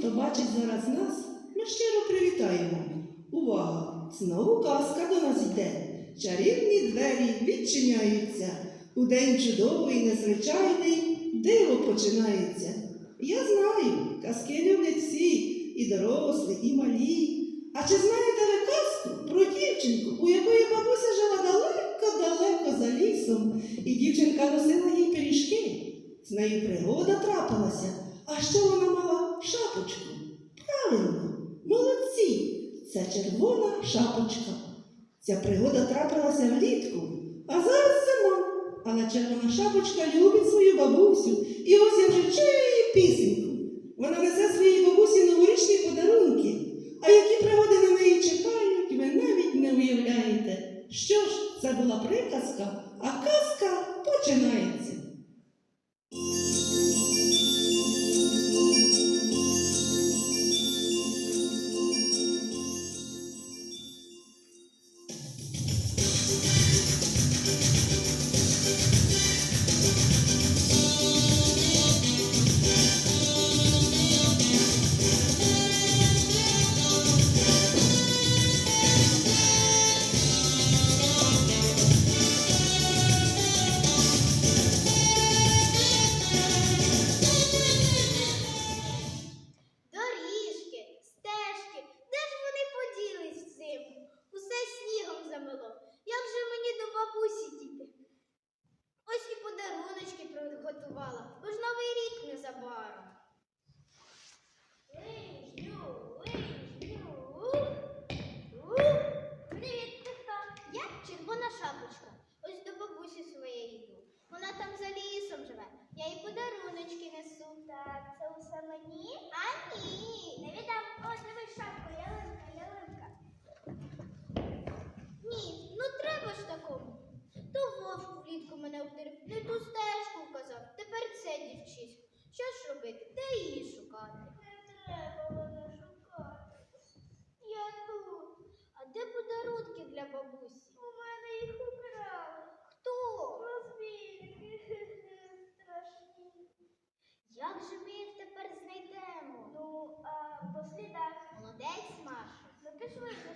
Хто бачить зараз нас, ми щиро привітаємо. Увага! Знову казка до нас йде. Чарівні двері відчиняються. У день чудовий, незвичайний, диво починається. Я знаю, казки люблять всі, і дорослі, і малі. А чи знаєте ви казку про дівчинку, у якої бабуся жила далеко-далеко за лісом, і дівчинка носила їй пиріжки? З нею пригода трапилася, а що вона мала шапочку? Правильно, молодці! Це червона шапочка. Ця пригода трапилася влітку, а зараз зима. Але червона шапочка любить свою бабусю, і ось я вже чую її пісеньку. Вона несе своїй бабусі новорічні подарунки. А які пригоди на неї чекають, ви навіть не уявляєте. Що ж, це була приказка, а Це усе мені? А ні. Не віддам. О, дивись, шапку, ялинка, ялинка. Ні, ну треба ж такому. То вовк влітку мене обдерев, не ту стежку вказав. Тепер це дівчисько. Що ж робити? Де її шукати? Не треба мене шукати. Я тут. А де подарунки для бабусі? this way.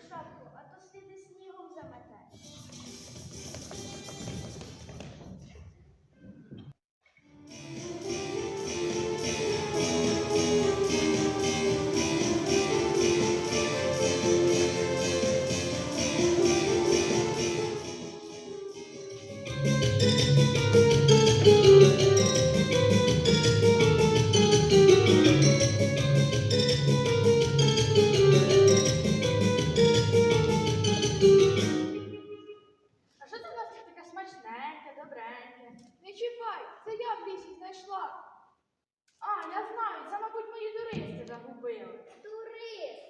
Знайшла. А, я знаю, це, мабуть, мої туристи загубили. Турист.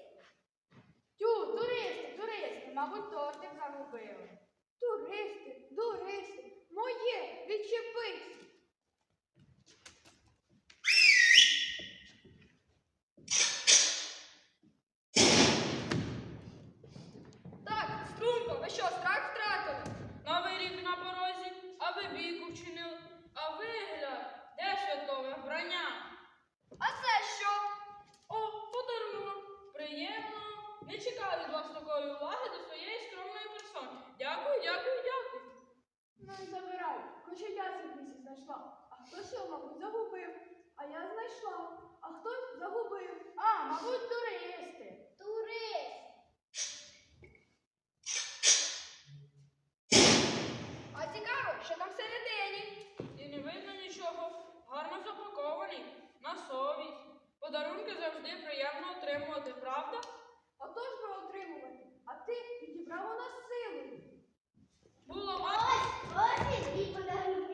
Тю, туристи, туристи, мабуть, тортик загубили. Туристи, туристи, моє, відчепись. Так, струнко, ви що, страх втратили? Новий рік на порозі, а ви бійку вчинили. А вигляд, де святкове вбрання? А це що? О, подарунок. Приємно. Не чекав від вас такої уваги до своєї скромної персони. Дякую, дякую, дякую. Ну і забирай, хоча я це в лісі знайшла. А хтось його, мабуть, загубив. А я знайшла, а хтось загубив. А, мабуть, туристи. Турист. А цікаво, що там всередині. І не видно нічого. Гарно запакований, на совість. Подарунки завжди приємно отримувати, правда? А то ж би отримувати, а ти підібрала нас силою. Було ваше, Ось, ось і подарунок.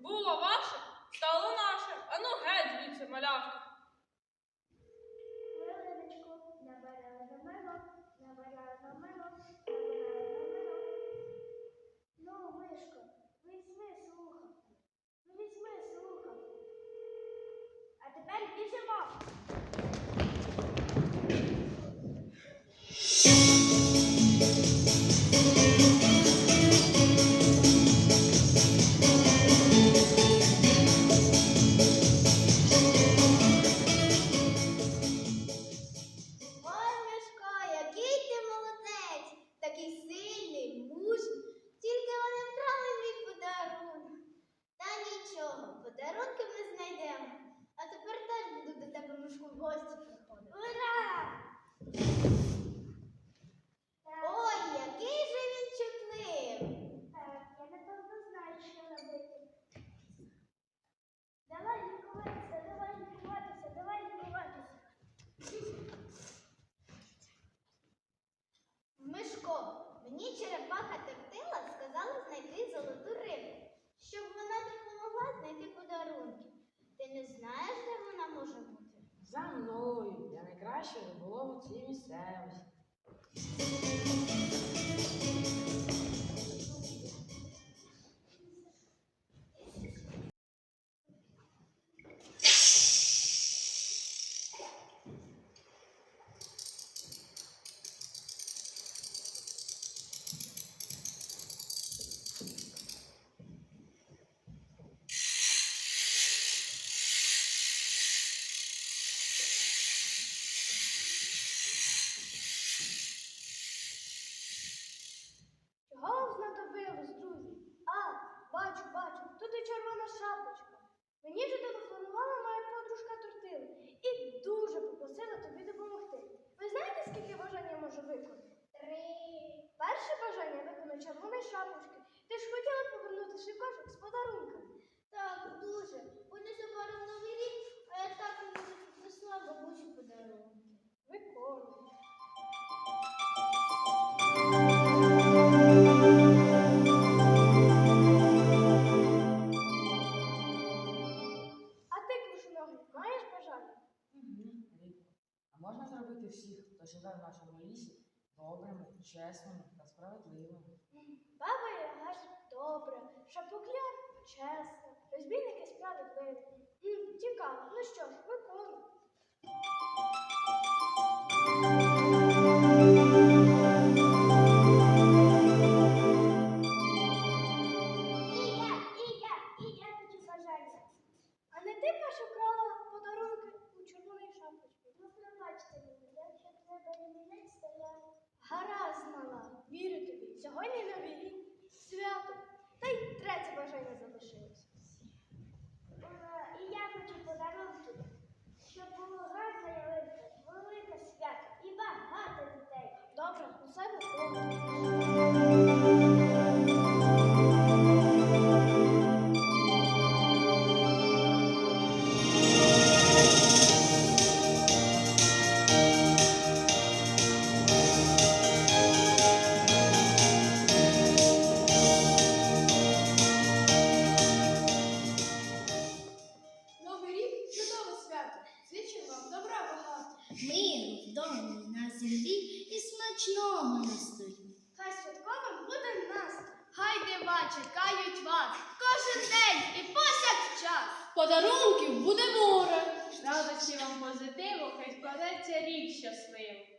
Було ваше, стало наше. Ану геть звідси, малявка. Ну, візьми слухавку. Ну, візьми слухавку. А тепер біжимо. you би було в цій місцевості. Чого вам знадобилось, друзі? А, бачу, бачу, тут і червона шапочка. Мені вже телефонувала моя подружка Тортила і дуже попросила тобі допомогти. Ви знаєте, скільки бажань я можу виконати? Три. Перше бажання вони шапочки. Ти ж хотіла повернути шикошок з подарунками. Так, дуже. Бо незабаром новий рік, а я так і не принесла бабусі подарунки. Ну, пробачте мені, якщо треба відмінець, то я... Гаразд, мала, вірю тобі. Сьогодні новий рік, свято. Та й третє бажання залишилось. І я хочу подарунки, щоб було гарна ялинка, велике свято і багато дітей. Добре, усе виходить. Подарунків буде море. Радості вам позитиву, хай складеться рік щасливо.